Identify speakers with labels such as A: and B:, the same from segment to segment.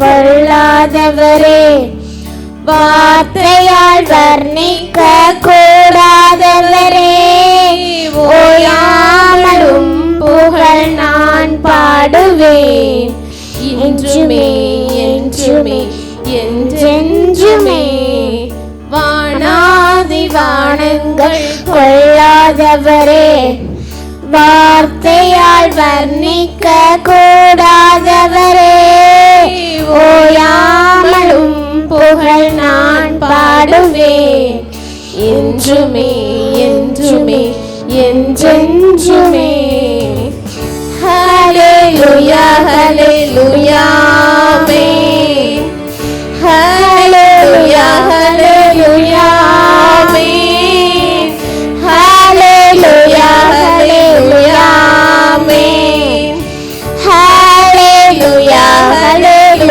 A: கொள்ளாதவரே. வார்த்தையால் வர்ணிக்க கூடாதவரே ஓயாமலும் புகழ் நான் பாடுவேன். என்றுமே என்றுமே என்றென்றுமே. வானாதி வானங்கள் கொள்ளாதவரே. வார்த்தையால் வர்ணிக்க கூடாதவரே ஓயாமலும் புகழ் நான் பாடுவேன். என்றுமே என்றுமே என்றென்றுமே. ஹலே லுயா ஹலே லுயா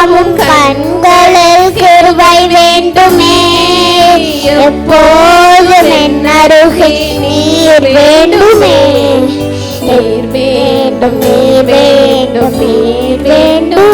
A: நாமும் கண்களில் கிருபை வேண்டுமே. எப்போதும் என் அருகே நீர் வேண்டுமே. நீர் வேண்டும் நீர் வேண்டும் நீர் வேண்டுமே.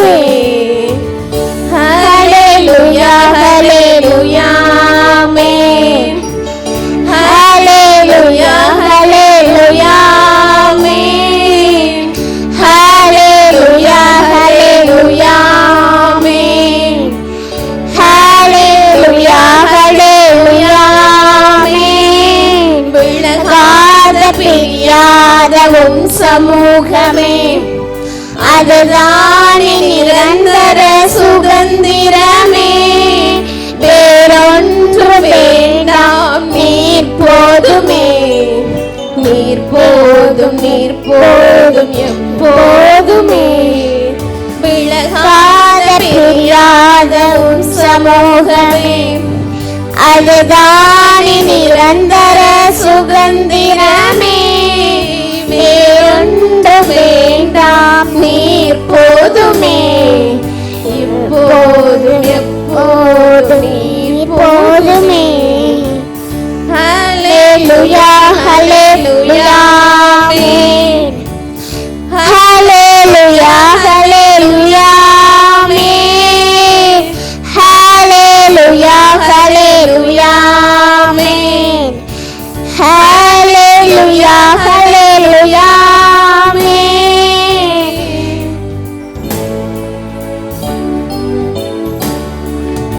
A: ஆமென் பிரியாத உம் சமூகமே. அதுதானே நிரந்தர சுகந்திரமே வேறொன்று வேண்டாம் நீர் போதுமே. நீர் போதும் நீர் போதும் எப்போதுமே விலகாத பிரியாத உன் சமூகமே. அதுதானி நிரந்தர சுகந்திரமே. வேண்டு வேண்டாம் நீர் போதுமே. இப்போதும் எப்போதும் நீர் போதுமே.